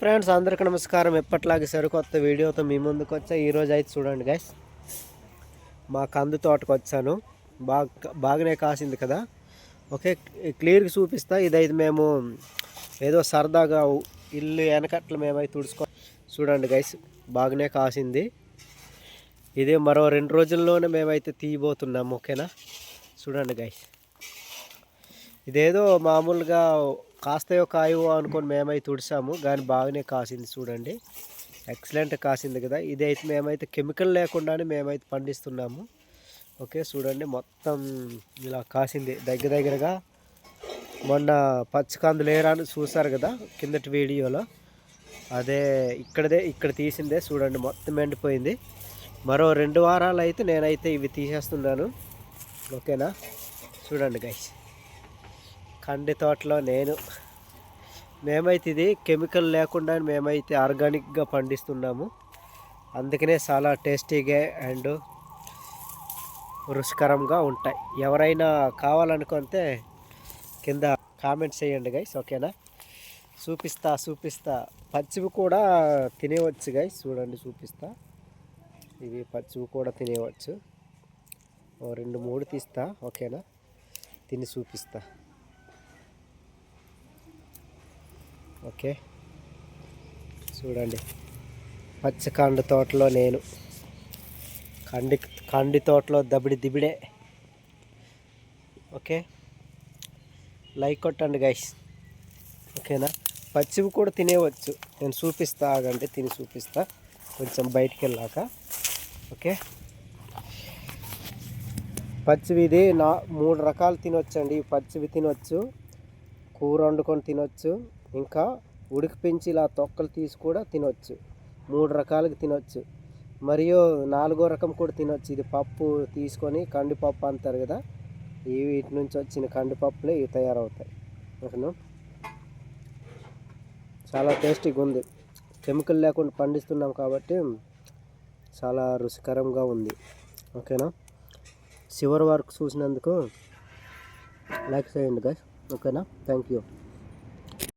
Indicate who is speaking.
Speaker 1: Friends అందరికీ నమస్కారం. ఎప్పట్లాగే సరికొత్త వీడియోతో మీ ముందుకు వచ్చా. ఈరోజు అయితే చూడండి గైస్ మా కందు తోటకు వచ్చాను. బాగా బాగానే కాసింది కదా. ఓకే క్లియర్గా చూపిస్తా. ఇదైతే మేము ఏదో సరదాగా ఇల్లు వెనకట్ల మేమైతే తుడుచుకో చూడండి గైస్ బాగానే కాసింది. ఇదే మరో రెండు రోజుల్లోనే మేమైతే తీయబోతున్నాము ఓకేనా? చూడండి గైస్ ఇదేదో మామూలుగా కాస్తాయో కాయో అనుకొని మేమైతే తుడిసాము. కానీ బాగానే కాసింది చూడండి. ఎక్సలెంట్ కాసింది కదా. ఇది అయితే మేమైతే కెమికల్ లేకుండానే మేమైతే పండిస్తున్నాము. ఓకే చూడండి. మొత్తం ఇలా కాసింది. దగ్గర దగ్గరగా మొన్న పచ్చికందులు లేరాని చూసారు కదా కిందటి వీడియోలో. అదే ఇక్కడదే ఇక్కడ తీసిందే చూడండి. మొత్తం ఎండిపోయింది. మరో రెండు వారాలు అయితే నేనైతే ఇవి తీసేస్తున్నాను. ఓకేనా? చూడండి గైస్ కండి తోటలో నేను. మేమైతే ఇది కెమికల్ లేకుండా మేమైతే ఆర్గానిక్గా పండిస్తున్నాము. అందుకనే చాలా టేస్టీగా అండ్ రుచికరంగా ఉంటాయి. ఎవరైనా కావాలనుకుంటే కింద కామెంట్స్ చేయండి గైస్ ఓకేనా? చూపిస్తా చూపిస్తా. పచ్చివి కూడా తినేవచ్చు గైస్ చూడండి చూపిస్తా. ఇవి పచ్చివి కూడా తినేవచ్చు. ఓ రెండు మూడు తీస్తా ఓకేనా? తిని చూపిస్తా. ఓకే. చూడండి. పచ్చకాండ తోటలో నేను. కండి కండి తోటలో దబిడి దిబిడే. ఓకే. లైక్ కొట్టండి గైస్. ఓకేనా? పచ్చివి కూడా తినేవచ్చు. నేను చూపిస్తా ఆగండి తిని చూపిస్తా. కొంచెం బయటికి వెళ్ళాక ఓకే. పచ్చివి ఇది నా మూడు రకాలు తినొచ్చండి. పచ్చివి తినొచ్చు. కూర వండుకొని తినొచ్చు. ఇంకా ఉడికిపించి ఇలా తొక్కలు తీసి కూడా తినొచ్చు. మూడు రకాలుగా తినొచ్చు. మరియు నాలుగో రకం కూడా తినొచ్చు. ఇది పప్పు తీసుకొని కందిపప్పు అంటారు కదా ఈ వీటి నుంచి వచ్చిన కందిపప్పులే ఇవి తయారవుతాయి. ఓకేనా? చాలా టేస్టీగా ఉంది. కెమికల్ లేకుండా పండిస్తున్నాం కాబట్టి చాలా రుచికరంగా ఉంది. ఓకేనా? చివరి వరకు చూసినందుకు లైక్ చేయండి గాయస్ ఓకేనా? Thank you.